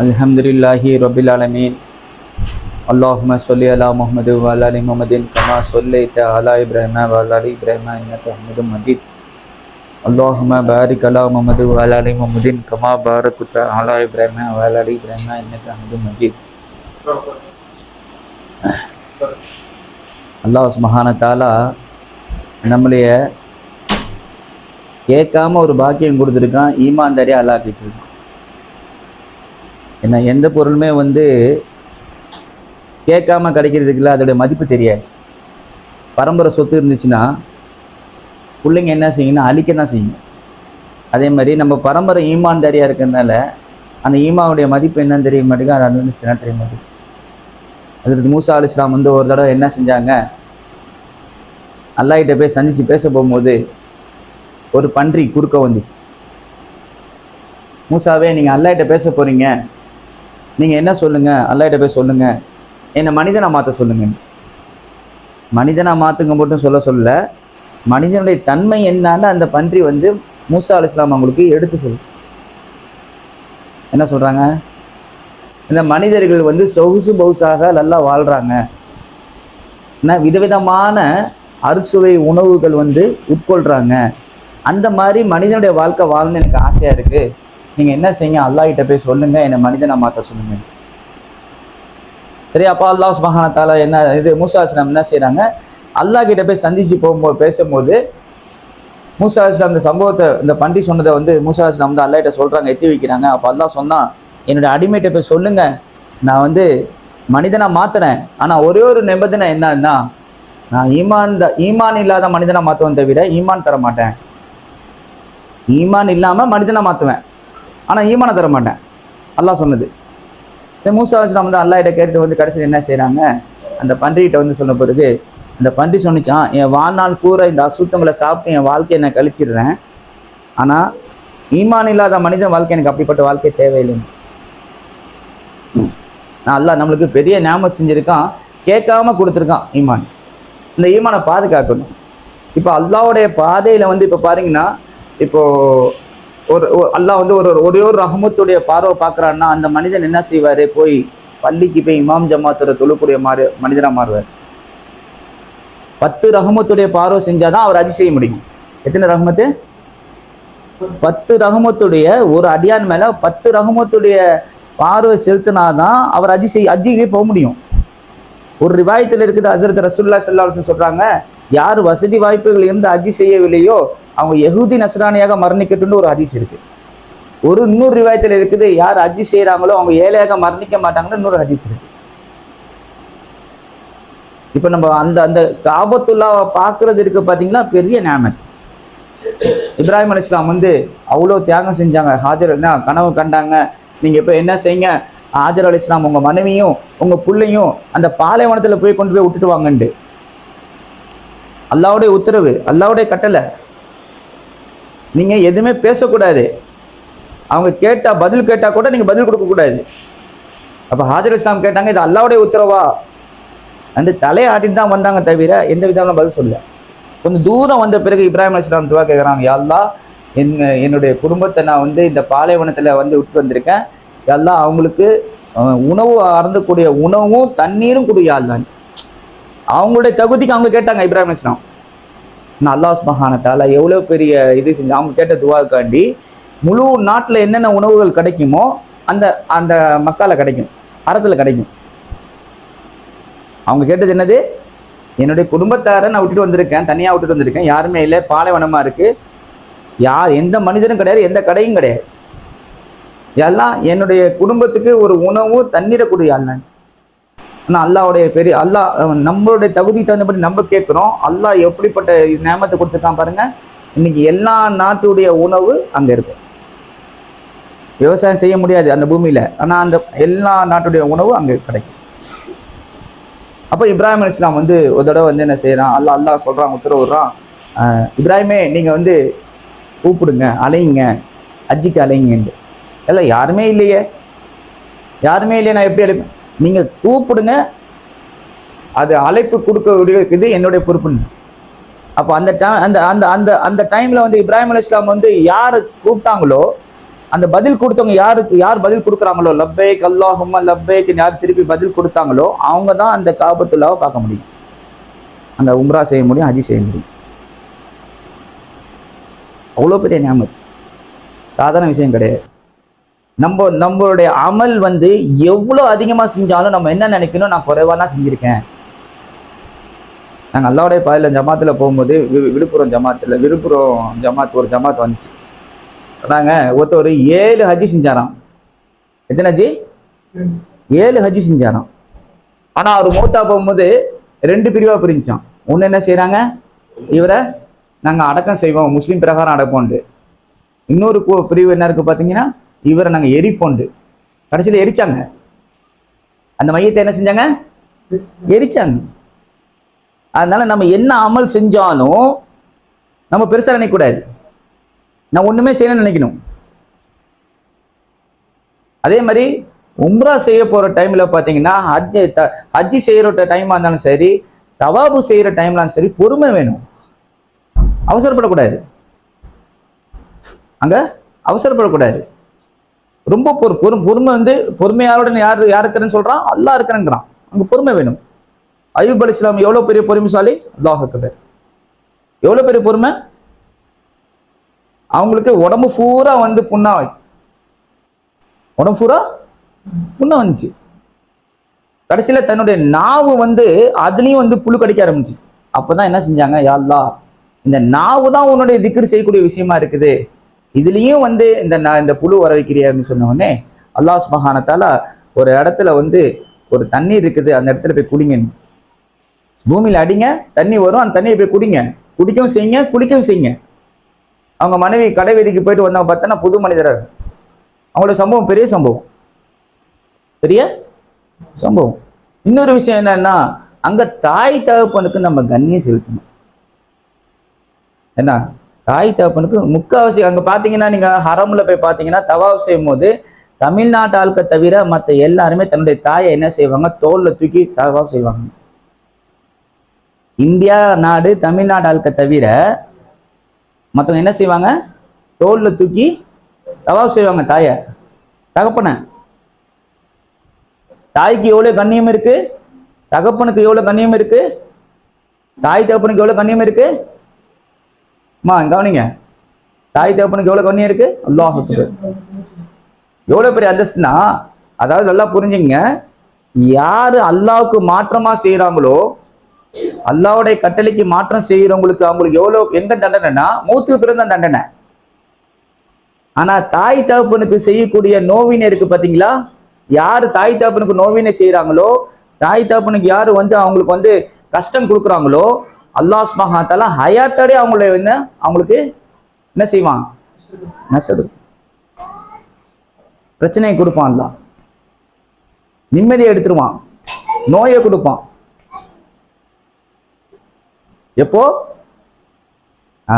அல்ஹம்துலில்லாஹி ரபில் ஆலமீன். அல்லாஹும சொல்லி அலா முகமது வலாலி முஹமதின் கமா சொல்லைத்த அலா இப்ராஹிமா வலாலி இப்ராஹிமா இன்னக்கு அஹமது மஜீத். அல்லாஹும பாரிக் அலா முகமது வலாலி முஹமதின் கமா பாரத் அலா இப்ராஹிமா வலாலி இப்ராஹிமா இன்னக்கு அஹமது மஜீத். அல்லாஹ் தாலா நம்மளைய கேட்காம ஒரு பாக்கியம் கொடுத்துருக்கான் ஈமான் அல்லாஹ் அல்லாக்கிச்சிருக்கான் ஏன்னா எந்த பொருளுமே வந்து கேட்காம கிடைக்கிறதுக்குல அதோடைய மதிப்பு தெரியாது. பரம்பரை சொத்து இருந்துச்சுன்னா பிள்ளைங்க என்ன செய்யணும் அழிக்க தான் செய்யும். அதே மாதிரி நம்ம பரம்பரை ஈமான்தாரியாக இருக்கிறதுனால அந்த ஈமாவுடைய மதிப்பு என்னன்னு தெரிய மாட்டேங்குது அது வந்து சில தெரிய மாட்டேங்குது. அதற்கு மூசா அலி இஸ்லாம் வந்து ஒரு தடவை என்ன செஞ்சாங்க? அல்லாஹிட்ட போய் சந்திச்சு பேச போகும்போது ஒரு பன்றி குறுக்க வந்துச்சு. மூசாவே நீங்கள் அல்லாஹ்கிட்ட பேச போகிறீங்க நீங்கள் என்ன சொல்லுங்கள் அல்லாஹ்கிட்ட போய் சொல்லுங்கள் என்னை மனிதனை மாற்ற சொல்லுங்க. மனிதனை மாற்றுங்க மட்டும் சொல்ல சொல்ல மனிதனுடைய தன்மை என்னான்னு அந்த பன்றி வந்து மூசா அலி இஸ்லாம் அவங்களுக்கு எடுத்து சொல்லு. என்ன சொல்கிறாங்க இந்த மனிதர்கள் வந்து சொகுசு பவுசாக நல்லா வாழ்கிறாங்க ஏன்னா விதவிதமான அறுசுவை உணவுகள் வந்து உட்கொள்கிறாங்க அந்த மாதிரி மனிதனுடைய வாழ்க்கை வாழணும்னு எனக்கு ஆசையாக இருக்குது நீங்கள் என்ன செய்யுங்க? அல்லாஹ் கிட்ட போய் சொல்லுங்க. என்னை மனிதனை மாற்ற சொல்லுங்க. சரி அப்பா அல்லாஹ் சுபஹான என்ன இது மூசா இஸ்லாம் என்ன செய்கிறாங்க அல்லாஹ் கிட்ட போய் சந்திச்சு போகும்போது பேசும்போது மூசா இஸ்லாம் இந்த சம்பவத்தை இந்த பண்டி சொன்னதை வந்து மூசா இஸ்லாம் வந்து அல்லாஹ் கிட்ட எத்தி வைக்கிறாங்க. அப்போ அல்லாஹ் சொன்னான் என்னுடைய அடிமைகிட்ட போய் சொல்லுங்க. நான் வந்து மனிதனாக மாத்துறேன். ஆனால் ஒரே ஒரு நிபந்தனை என்னன்னா நான் ஈமான் த- ஈமான் இல்லாத மனிதனை மாற்றுவேன் தவிர ஈமான் தர மாட்டேன். ஈமான் இல்லாமல் மனிதனா மாற்றுவேன் ஆனால் ஈமானை தர மாட்டேன். அல்லாஹ் சொன்னது. இந்த மூசா அலிஸ்லாம் வந்து அல்லாஹிட்ட கேட்டு வந்து கடைசியில் என்ன செய்கிறாங்க அந்த பன்றிகிட்ட வந்து சொன்ன பிறகு அந்த பன்றி சொன்னிச்சான் என் வாழ்நாள் பூரா இந்த அசுத்தங்களை சாப்பிட்டு என் வாழ்க்கையை நான் கழிச்சிடுறேன். ஆனால் ஈமான் இல்லாத மனிதன் வாழ்க்கை எனக்கு அப்படிப்பட்ட வாழ்க்கை தேவையில்லைன்னு நான் அல்லாஹ் நம்மளுக்கு பெரிய ஞாபகம் செஞ்சுருக்கான் கேட்காம கொடுத்துருக்கான் ஈமான். இந்த ஈமானை பாதுகாக்கணும். இப்போ அல்லாவுடைய பாதையில் வந்து இப்போ பாருங்கன்னா இப்போது ஒரு அல்லாஹ் வந்து ஒரு ஒரே ஒரு ரஹமத்துடைய பார்வை பார்க்குறான்னா அந்த மனிதன் என்ன செய்வார்? போய் பள்ளிக்கு போய் இமாம் ஜமாத்தோட தொழுக்கூடிய மாறு மனிதனாக மாறுவார். பத்து ரஹமத்துடைய பார்வை செஞ்சாதான் அவர் அஜி செய்ய முடியும். எத்தனை ரஹமத்து? பத்து ரஹமத்துடைய ஒரு அடியான் மேல பத்து ரஹமத்துடைய பார்வை செலுத்தினாதான் அவர் அஜி செய் அஜிக்கு போக முடியும். ஒரு ரிவாயத்தில் இருக்குது ஹசரத் ரசூல்லா செல்லாசன் சொல்றாங்க யார் வசதி வாய்ப்புகள் இருந்து அஜி செய்யவில்லையோ அவங்க யஹூதி நஸ்ரானியாக மரணிக்கட்டும்னு ஒரு ஹதீஸ் இருக்கு. ஒரு இன்னொரு ரிவாயத்தில் இருக்குது யார் அஜி செய்கிறாங்களோ அவங்க ஏழையாக மரணிக்க மாட்டாங்கன்னு இன்னொரு ஹதீஸ் இருக்கு. இப்போ நம்ம அந்த அந்த காபத்துல்லாவை பார்க்கறது இருக்கு பார்த்தீங்கன்னா பெரிய நேமன் இப்ராஹிம் அலி இஸ்லாம் வந்து அவ்வளோ தியாகம் செஞ்சாங்க. ஹாஜர் என்ன கனவு கண்டாங்க. நீங்க இப்போ என்ன செய்யுங்க? ஹாஜர் அலி இஸ்லாம் உங்க மனைவியும் உங்க புள்ளையும் அந்த பாலைவனத்துல போய் கொண்டு போய் விட்டுட்டு வாங்கண்டு அல்லாவுடைய உத்தரவு அல்லாவுடைய கட்டளை. நீங்கள் எதுவுமே பேசக்கூடாது. அவங்க கேட்டால் பதில் கேட்டால் கூட நீங்கள் பதில் கொடுக்கக்கூடாது. அப்போ ஹாஜர் இஸ்லாம் கேட்டாங்க இது அல்லாவுடைய உத்தரவா? அந்த தலையை ஆட்டிட்டு தான் வந்தாங்க தவிர எந்த விதமான பதில் சொல்ல கொஞ்சம் தூரம் வந்த பிறகு இப்ராஹிம் இஸ்லாம் துவா கேட்குறாங்க யாழ்லா என் என்னுடைய குடும்பத்தை நான் வந்து இந்த பாலைவனத்தில் வந்து விட்டு வந்திருக்கேன். யாழ்லா அவங்களுக்கு உணவு அருந்தக்கூடிய உணவும் தண்ணீரும் கொடு அவங்களுடைய தகுதிக்கு அவங்க கேட்டாங்க இப்ராஹிம் இஸ்லாம் நான் அல்லாஹ் மகானத்தால் எவ்வளோ பெரிய இது செஞ்சு அவங்க கேட்ட துவாக்காண்டி முழு நாட்டில் என்னென்ன உணவுகள் கிடைக்குமோ அந்த அந்த மக்கால கிடைக்கும் அறத்தில் கிடைக்கும். அவங்க கேட்டது என்னது? என்னுடைய குடும்பத்தாரை நான் விட்டுட்டு வந்திருக்கேன் தனியாக விட்டுட்டு வந்திருக்கேன் யாருமே இல்லை பாலைவனமாக இருக்குது யார் எந்த மனிதனும் கிடையாது எந்த கடையும் கிடையாது. எல்லாம் என்னுடைய குடும்பத்துக்கு ஒரு உணவும் தண்ணீரை கொடு யாழ்லான் ஆனால் அல்லாவுடைய பெரிய அல்லாஹ் நம்மளுடைய தகுதி தகுந்தபடி நம்ம கேட்குறோம். அல்லாஹ் எப்படிப்பட்ட நேமத்தை கொடுத்துருக்கான் பாருங்கள் இன்னைக்கு எல்லா நாட்டுடைய உணவு அங்கே இருக்கு. விவசாயம் செய்ய முடியாது அந்த பூமியில். ஆனால் அந்த எல்லா நாட்டுடைய உணவு அங்கே கிடைக்கும். அப்போ இப்ராஹிம் இஸ்லாம் வந்து ஒரு தடவை வந்து என்ன செய்யறான் அல்லாஹ் அல்லாஹ் சொல்கிறான் உத்தரவுறான் இப்ராஹிமே நீங்கள் வந்து கூப்பிடுங்க அலையுங்க. அஜிக்கு அலையுங்கன்ட்டு. இல்லை யாருமே இல்லையே. யாருமே இல்லையே நான் எப்படி அழைப்பேன் நீங்கள் கூப்பிடுங்க. அது அழைப்பு கொடுக்க இது என்னுடைய பொறுப்புன்னு. அப்போ அந்த டைம் அந்த அந்த அந்த அந்த டைமில் வந்து இப்ராஹிம் அலி இஸ்லாம் வந்து யார் கூப்பிட்டாங்களோ அந்த பதில் கொடுத்தவங்க யாருக்கு யார் பதில் கொடுக்குறாங்களோ லப்பேக் அல்லாஹும்ம லப்பேக் யார் திருப்பி பதில் கொடுத்தாங்களோ அவங்க தான் அந்த காபத்துல்லாவை பார்க்க முடியும். அந்த உம்ரா செய்ய முடியும் ஹஜி செய்ய முடியும். அவ்வளோ பெரிய ஞாபகம் சாதாரண விஷயம் கிடையாது. நம்ம நம்மளுடைய அமல் வந்து எவ்வளோ அதிகமாக செஞ்சாலும் நம்ம என்ன நினைக்கணும்? நான் குறைவாக தான் செஞ்சுருக்கேன். நாங்கள் அல்லாவுடைய பாதையில் ஜமாத்தில் போகும்போது வி- விழுப்புரம் ஜமாத்தில் விழுப்புரம் ஜமாத் ஒரு ஜமாத் வந்துச்சு. சொன்னாங்க ஒருத்தர் ஏழு ஹஜ்ஜி செஞ்சாராம். எத்தனை ஹஜ்ஜி? ஏழு ஹஜ்ஜி செஞ்சாராம். ஆனால் அவர் மூத்தா போகும்போது ரெண்டு பிரிவாக பிரிஞ்சான். ஒன்று என்ன செய்கிறாங்க இவரை நாங்கள் அடக்கம் செய்வோம் முஸ்லீம் பிரகாரம் அடக்கம்ண்டு இன்னொரு கு- பிரிவு என்ன இருக்குது பார்த்தீங்கன்னா இவரை நாங்கள் எரிப்போண்டு. கடைசியில் எரிச்சாங்க. அந்த மையத்தை என்ன செஞ்சாங்க? எரிச்சாங்க. அதனால நம்ம என்ன அமல் செஞ்சாலும் நம்ம பெருசா நினைக்கக்கூடாது. நான் ஒண்ணுமே செய்யணும்னு நினைக்கணும். அதே மாதிரி உம்ரா செய்ய போற டைம்ல பாத்தீங்கன்னா ஹஜ் ஹஜ்ஜி செய்யற டைமாக இருந்தாலும் சரி தவாபு செய்யற டைம்ல இருந்தாலும் சரி பொறுமை வேணும். அவசரப்படக்கூடாது. அங்க அவசரப்படக்கூடாது. ரொம்ப பொறு பொறு பொறுமை வந்து பொறுமையாளுடன் யார் யார் இருக்கிறேன்னு சொல்றான் அல்லா இருக்கிறேங்கிறான். அங்க பொறுமை வேணும். அயூப் அலி இஸ்லாம் எவ்வளவு பெரிய பொறுமைசாலி? அல்லாஹ் அக்பர். எவ்வளவு பெரிய பொறுமை? அவங்களுக்கு உடம்பு பூரா வந்து புண்ணா உடம்பு பூரா புண்ணா வந்துச்சு. கடைசியில தன்னுடைய நாவு வந்து அதுலேயும் வந்து புழு கடிக்க ஆரம்பிச்சு அப்பதான் என்ன செஞ்சாங்க? யாழ்லா இந்த நாவு தான் உன்னுடைய திக்ரு செய்யக்கூடிய விஷயமா இருக்குது. இதுலேயும் வந்து இந்த நான் இந்த புழு வர வைக்கிறிய அப்படின்னு சொன்ன உடனே அல்லாஹ் சுபஹானத்தால ஒரு இடத்துல வந்து ஒரு தண்ணி இருக்குது அந்த இடத்துல போய் குடிங்க. பூமியில் அடிங்க தண்ணி வரும் அந்த தண்ணியை போய் குடிங்க. குடிக்கவும் செய்யுங்க குளிக்கவும் செய்யுங்க. அவங்க மனைவி கடை வீதிக்கு போயிட்டு வந்தவங்க பார்த்தோன்னா புது மனிதராக அவங்களோட சம்பவம் பெரிய சம்பவம். பெரிய சம்பவம். இன்னொரு விஷயம் என்னன்னா அங்கே தாய் தகப்பனுக்கு நம்ம கண்ணியம் செலுத்தணும். என்ன? தாய் தகப்பனுக்கு முக்கால்வாசி அங்க பாத்தீங்கன்னா நீங்க ஹரம்ல போய் பாத்தீங்கன்னா தவாப் செய்யும் போது தமிழ்நாட்டு ஆட்களை தவிர மற்ற எல்லாருமே தன்னுடைய தாயை என்ன செய்வாங்க? தோல்ல தூக்கி தவாப் செய்வாங்க. இந்தியா நாடு தமிழ்நாடு ஆளுக்க தவிர மற்றவங்க என்ன செய்வாங்க? தோல்ல தூக்கி தவாப் செய்வாங்க தாயை. தகப்பனை. தாய்க்கு எவ்வளவு கண்ணியம் இருக்கு? தகப்பனுக்கு எவ்வளவு கண்ணியம் இருக்கு? தாய் தகப்பனுக்கு எவ்வளவு கண்ணியம் இருக்கு? அம்மா கவனிங்க. தாய் தகப்பனுக்கு எவ்வளவு கண்ணியம் இருக்கு? அல்லாஹ் எவ்வளவு பெரிய அந்தஸ்துனா அதாவது நல்லா புரிஞ்சுங்க. யாரு அல்லாவுக்கு மாற்றமா செய்யறாங்களோ அல்லாவுடைய கட்டளைக்கு மாற்றம் செய்யறவங்களுக்கு அவங்களுக்கு எவ்வளவு எந்த தண்டனைனா மூத்துக்கு பிறந்த தண்டனை. ஆனா தாய் தகப்பனுக்கு செய்யக்கூடிய நோவினை இருக்கு பாத்தீங்களா? யாரு தாய் தகப்பனுக்கு நோவினை செய்யறாங்களோ தாய் தகப்பனுக்கு யாரு வந்து அவங்களுக்கு வந்து கஷ்டம் கொடுக்குறாங்களோ அல்லாஹ் சுபஹானஹு ஹயாத்தோடய அவங்கள என்ன அவங்களுக்கு என்ன செய்வான் நஷ்டம் பிரச்சனையை கொடுப்பான் அல்லாஹ். நிம்மதியை எடுத்துருவான். நோயை கொடுப்பான். எப்போ? ஆ.